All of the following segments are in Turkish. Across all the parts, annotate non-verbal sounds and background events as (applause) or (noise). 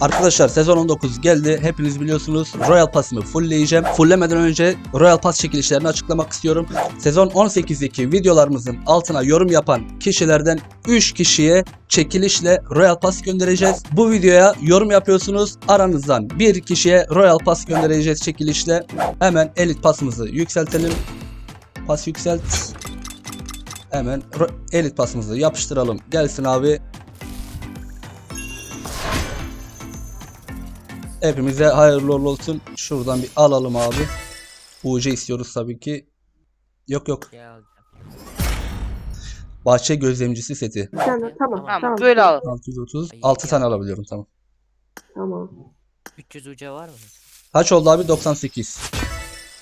Arkadaşlar sezon 19 geldi. Hepiniz biliyorsunuz Royal Pass'ımı fullleyeceğim. Fulllemeden önce Royal Pass çekilişlerini açıklamak istiyorum. Sezon 18'deki videolarımızın altına yorum yapan kişilerden 3 kişiye çekilişle Royal Pass göndereceğiz. Bu videoya yorum yapıyorsunuz. Aranızdan bir kişiye Royal Pass göndereceğiz çekilişle. Hemen Elite Pass'ımızı yükseltelim. Pas yükselt. Hemen Elite Pass'ımızı yapıştıralım. Gelsin abi. Hepimize hayırlı uğurlu olsun. Şuradan bir alalım abi. UC istiyoruz tabii ki. Yok yok. Bahçe gözlemcisi seti. Tane tamam Tamam, tamam. böyle al. 630. Ay, 6 ya. tane alabiliyorum tamam. Tamam. 300 uca var mı? Kaç oldu abi? 98.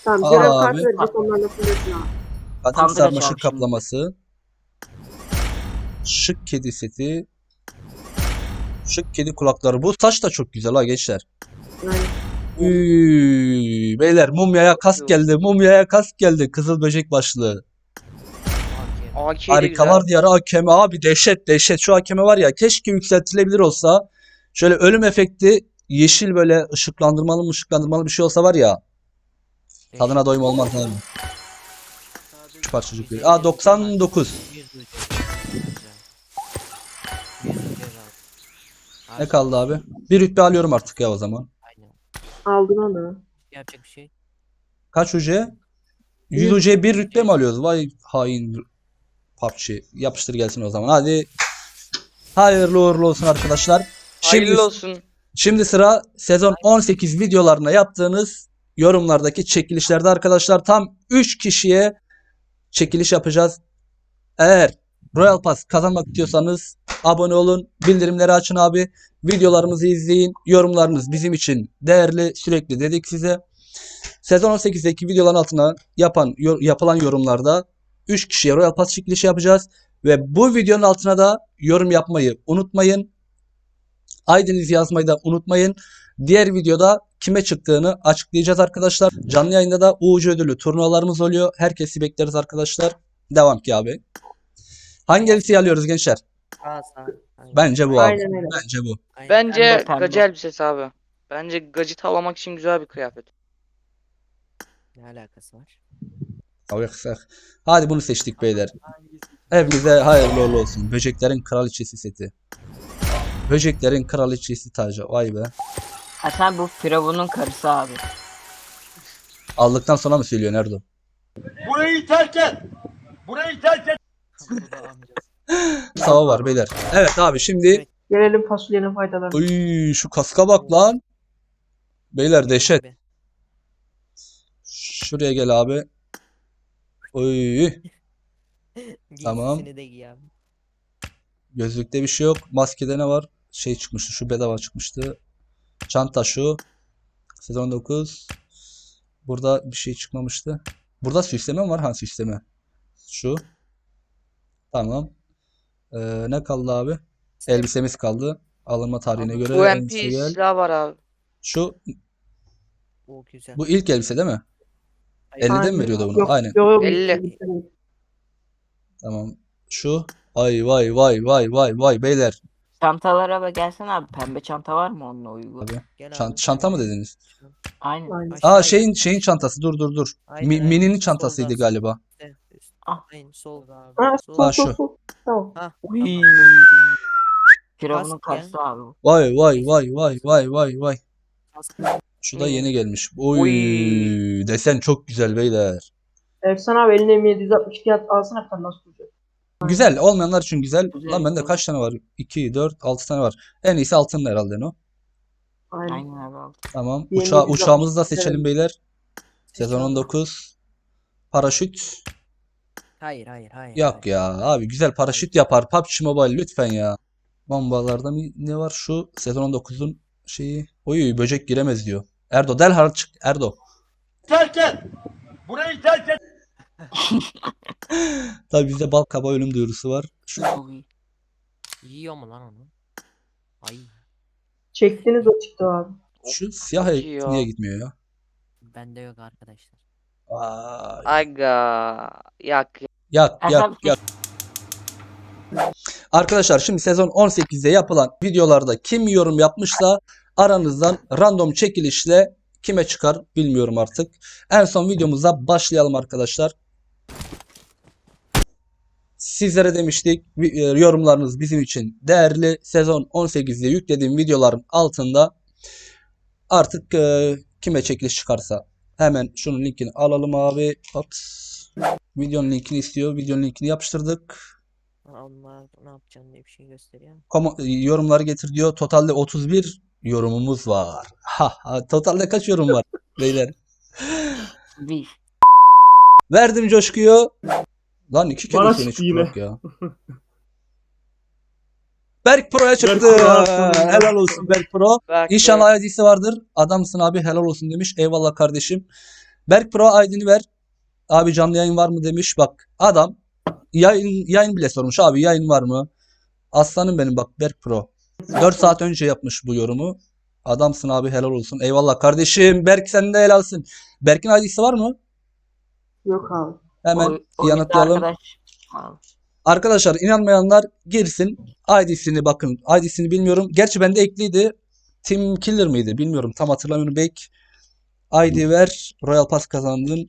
Tamam. Aa, Görev abi. verecek fullesin abi. Tam da sarmaşık kaplaması. Şık kedi seti. Şık kedi kulakları. Bu saç da çok güzel ha gençler. Üy, beyler mumyaya kask geldi. Mumyaya kask geldi. Kızıl böcek başlığı. AK. Harikalar diyarı hakeme abi dehşet dehşet. Şu hakeme var ya keşke yükseltilebilir olsa. Şöyle ölüm efekti yeşil böyle ışıklandırmalı ışıklandırmalı bir şey olsa var ya. Tadına doyum olmaz abi. Şu parçacık bir. Aa 99. 100 uca. 100 uca lazım. Ne kaldı abi? Bir rütbe alıyorum artık ya o zaman. Aldın onu. Yapacak bir şey. Kaç UC? 100 Yüz. UC'ye bir rütbe mi alıyoruz? Vay hain PUBG. Yapıştır gelsin o zaman. Hadi. Hayırlı uğurlu olsun arkadaşlar. Şimdi, Hayırlı olsun. şimdi sıra sezon 18 videolarına yaptığınız yorumlardaki çekilişlerde arkadaşlar tam 3 kişiye çekiliş yapacağız. Eğer Royal Pass kazanmak istiyorsanız abone olun, bildirimleri açın abi. Videolarımızı izleyin. Yorumlarınız bizim için değerli. Sürekli dedik size. Sezon 18'deki videoların altına yapan yor- yapılan yorumlarda 3 kişiye Royal Pass çekilişi yapacağız ve bu videonun altına da yorum yapmayı unutmayın. ID'nizi yazmayı da unutmayın. Diğer videoda kime çıktığını açıklayacağız arkadaşlar. Canlı yayında da UC ödülü turnuvalarımız oluyor. Herkesi bekleriz arkadaşlar. Devam ki abi. Hangi elbiseyi alıyoruz gençler? Sağ sağ. Aynen. Bence bu abi. Aynen öyle. Bence bu. Aynen. Bence Pembe, pembe. gacı elbisesi abi. Bence gacı tavlamak için güzel bir kıyafet. Ne alakası var? Alırsak. Hadi bunu seçtik beyler. Hepinize hayırlı uğurlu olsun. Böceklerin kraliçesi seti. Böceklerin kraliçesi tacı. Vay be. Hasan bu Firavun'un karısı abi. Aldıktan sonra mı söylüyor Nerdo? Burayı terk et. Burayı terk et. Sava var beyler. Evet abi şimdi. Gelelim fasulyenin faydalarına. Uy, şu kaska bak lan. Beyler dehşet. Şuraya gel abi. Uy, Tamam. Gözlükte bir şey yok. Maskede ne var? Şey çıkmıştı. Şu bedava çıkmıştı. Çanta şu. Sezon 9. Burada bir şey çıkmamıştı. Burada süsleme var? Ha süsleme. Şu. Tamam. Ee, ne kaldı abi? Elbisemiz kaldı. Alınma tarihine göre UMP elbise gel. silah var abi. Şu O güzel. bu ilk elbise değil mi? Hayır. 50'den mi Aynen. veriyordu bunu? Yok, Aynen. Yok, yok, 50. Tamam. Şu. Ay vay vay vay vay vay beyler. Çantalara bak gelsene abi. Pembe çanta var mı onunla uygun? Abi. Gel Çan- abi. çanta mı dediniz? Aynen. Aynen. Aa şeyin şeyin çantası. Dur dur dur. Aynen, Mi- aynen. Mini'nin çantasıydı galiba. üstte. Ah. Aynen solda abi. Ha, Sol. sol Ha, sol şu. sol. Tamam. Ha. Uy. Firavun'un abi. Vay vay vay vay vay vay vay. Şu da yeni gelmiş. Oy Oy. desen çok güzel beyler. Efsane abi eline M762 at, alsana tane nasıl olacak? Güzel. Olmayanlar için güzel. Güzel, Lan bende kaç tane var? 2, 4, 6 tane var. En iyisi altın herhalde o. Aynen. Aynen abi. Tamam. Yeni güzel. uçağımızı da seçelim beyler. Sezon 19. Paraşüt. Hayır hayır hayır. Yok hayır. ya abi güzel paraşüt yapar PUBG Mobile lütfen ya. Bombalarda ne, ne var şu sezon 19'un şeyi. Oy böcek giremez diyor. Erdo derhal çık Erdo. Terk et. Burayı terk et. (laughs) Tabii bizde bal kaba ölüm duyurusu var. Şu. Yiyor mu lan onu? Ay. Çektiniz o çıktı abi. şu siyah el niye gitmiyor ya? Bende yok arkadaşlar. Vay. Aga. Yak. Yak Efendim? yak. Arkadaşlar şimdi sezon 18'de yapılan videolarda kim yorum yapmışsa Aranızdan random çekilişle kime çıkar bilmiyorum artık. En son videomuza başlayalım arkadaşlar. Sizlere demiştik e, yorumlarınız bizim için değerli. Sezon 18'de yüklediğim videoların altında artık e, kime çekiliş çıkarsa hemen şunun linkini alalım abi. Ops. Videonun linkini istiyor. Videonun linkini yapıştırdık. Onlar ne yapacağım diye bir şey gösteriyor. Koma- yorumları getir diyor. Totalde 31 yorumumuz var. Ha, ha, totalde kaç yorum var (laughs) beyler? Bir. Verdim coşkuyu. Lan iki kere Bana seni çıktı yine. ya. Berk Pro'ya çıktı. Pro aslında. Helal olsun Berk Pro. Belki İnşallah ID'si vardır. Adamsın abi helal olsun demiş. Eyvallah kardeşim. Berk Pro ID'ni ver. Abi canlı yayın var mı demiş. Bak adam yayın yayın bile sormuş. Abi yayın var mı? Aslanım benim bak Berk Pro. 4 saat önce yapmış bu yorumu. Adamsın abi helal olsun. Eyvallah kardeşim. Berk sen de helalsin. Berk'in ID'si var mı? Yok abi. Hemen Oy- oyunda yanıtlayalım. Arkadaş. Arkadaşlar inanmayanlar girsin. ID'sini bakın. ID'sini bilmiyorum. Gerçi bende ekliydi. Team Killer mıydı? Bilmiyorum. Tam hatırlamıyorum. Belki ID ver. Royal Pass kazandın.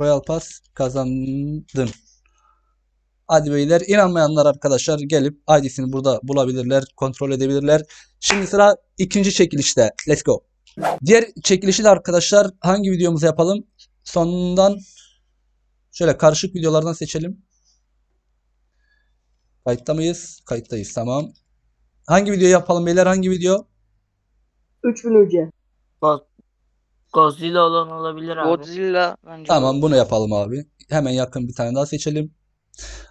Royal Pass kazandın. Hadi beyler. inanmayanlar arkadaşlar gelip ID'sini burada bulabilirler. Kontrol edebilirler. Şimdi sıra ikinci çekilişte. Let's go. Diğer çekilişi de arkadaşlar hangi videomuzu yapalım? Sonundan şöyle karışık videolardan seçelim. Kayıtta mıyız? Kayıttayız. Tamam. Hangi video yapalım beyler? Hangi video? 3000 UC. Go- Godzilla olan olabilir abi. Godzilla bence Tamam bunu yapalım abi. Hemen yakın bir tane daha seçelim.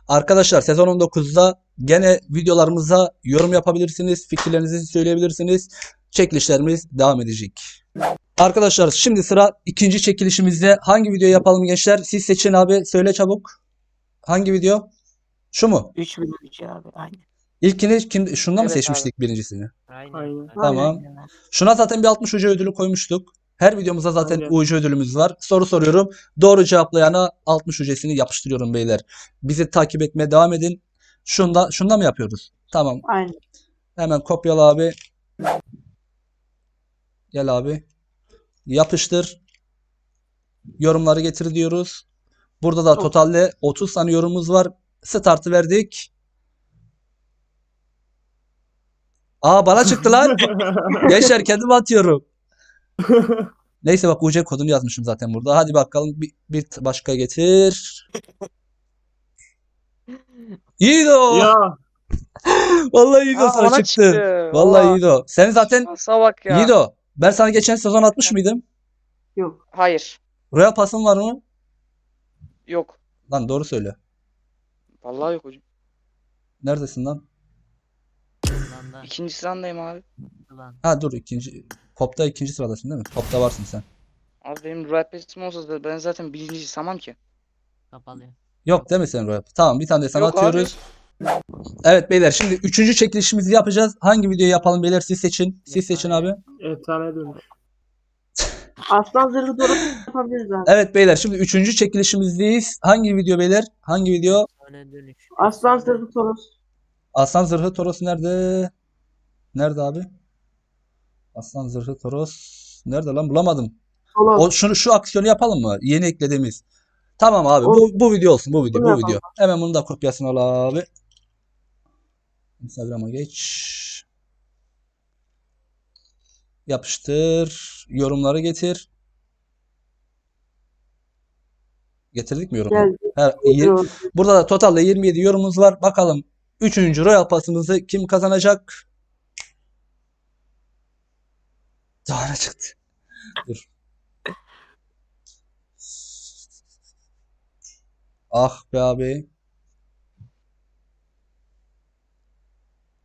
Arkadaşlar sezon 19'da gene videolarımıza yorum yapabilirsiniz. Fikirlerinizi söyleyebilirsiniz. Çekilişlerimiz devam edecek. Arkadaşlar şimdi sıra ikinci çekilişimizde. Hangi video yapalım gençler? Siz seçin abi. Söyle çabuk. Hangi video? Şu mu? 3000 üç abi. Aynen. İlkini kim, şundan mı Evet seçmiştik birincisini? Aynen. Aynen. Tamam. Aynen abi. Şuna zaten bir 60 ucu ödülü koymuştuk. Her videomuzda zaten Aynen. ucu ödülümüz var. Soru soruyorum. Doğru cevaplayana 60 ücretini yapıştırıyorum beyler. Bizi takip etmeye devam edin. Şunda, şunda mı yapıyoruz? Tamam. Aynen. Hemen kopyala abi. Gel abi. Yapıştır. Yorumları getir diyoruz. Burada da totalde 30 tane yorumumuz var. Startı verdik. Aa bana çıktı lan. (laughs) Gençler kendim atıyorum. Neyse bak UC kodunu yazmışım zaten burada. Hadi bakalım bir, bir başka getir. (laughs) Yiğido. ya Vallahi Yiğido Aa, sana bana çıktı. çıktı. Vallahi Aa, Yiğido. Sen zaten şansa bak ya. Yiğido. Ben sana geçen sezon atmış mıydım? Yok. Hayır. Royal Pass'ın var mı? Yok. Lan doğru söyle. Vallahi yok hocam. Neredesin lan? Lan da. İkinci sıramdayım abi. Ha dur ikinci. Pop'ta ikinci sıradasın değil mi? Pop'ta varsın sen. Abi benim Royal Pass'im olsa da ben zaten birinci samam ki. Kapalı. Yok değil mi senin Royal Pass? Tamam bir tane de sana Yok abi. atıyoruz. Evet beyler şimdi üçüncü çekilişimizi yapacağız. Hangi videoyu yapalım beyler siz seçin. Siz seçin abi. efsane dönüş. (laughs) Aslan zırhı doğru yapabiliriz abi. Evet beyler şimdi üçüncü çekilişimizdeyiz. Hangi video beyler? Hangi video? Aslan zırhı Toros. Aslan Zırhı Toros nerede? Nerede abi? Aslan Zırhı Toros nerede lan bulamadım. Toros. O şunu şu aksiyonu yapalım mı? Yeni eklediğimiz. Tamam abi bu bu video olsun bu video bu yapalım. video. Hemen bunu da kopyasını al abi. Instagram'a geç. Yapıştır. Yorumları getir. Getirdik mi yorumları? Yir- Burada da totalde 27 yorumumuz var. Bakalım 3. Royal Pass'ımızı kim kazanacak? Daha ne çıktı? Dur. Ah be abi.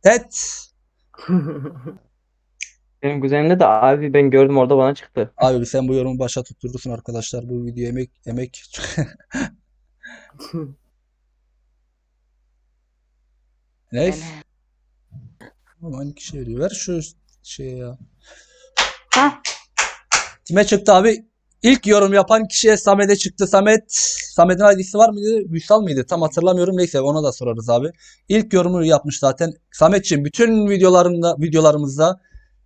Tet. (laughs) Benim kuzenimde de abi ben gördüm orada bana çıktı. Abi sen bu yorumu başa tutturursun arkadaşlar. Bu video emek emek. (laughs) Neyse. Yani Ama aynı kişi veriyor. Ver şu şeye ya. Hah. Kime çıktı abi? İlk yorum yapan kişiye Samet'e çıktı. Samet, Samet'in ID'si var mıydı? Üsal mıydı? Tam hatırlamıyorum. Neyse ona da sorarız abi. İlk yorumu yapmış zaten. Samet'ciğim bütün videolarında, videolarımızda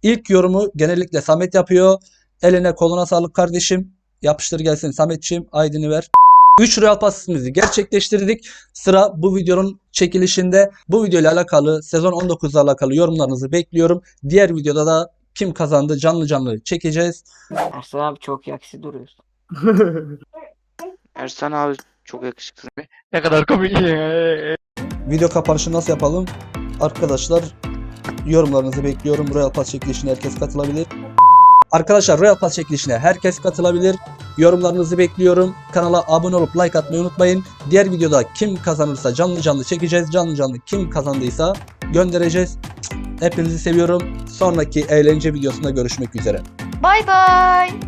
İlk yorumu genellikle Samet yapıyor. Eline koluna sağlık kardeşim. Yapıştır gelsin Sametçiğim. Aydın'ı ver. 3 Royal Pass'ımızı gerçekleştirdik. Sıra bu videonun çekilişinde. Bu video ile alakalı sezon 19 ile alakalı yorumlarınızı bekliyorum. Diğer videoda da kim kazandı canlı canlı çekeceğiz. Ersan abi çok yaksi duruyorsun. (laughs) Ersan abi çok yakışıklı. Video kapanışı nasıl yapalım? Arkadaşlar yorumlarınızı bekliyorum. Royal Pass çekilişine herkes katılabilir. Arkadaşlar Royal Pass çekilişine herkes katılabilir. Yorumlarınızı bekliyorum. Kanala abone olup like atmayı unutmayın. Diğer videoda kim kazanırsa canlı canlı çekeceğiz. Canlı canlı kim kazandıysa göndereceğiz. Hepinizi seviyorum. Sonraki eğlence videosunda görüşmek üzere. Bay bay.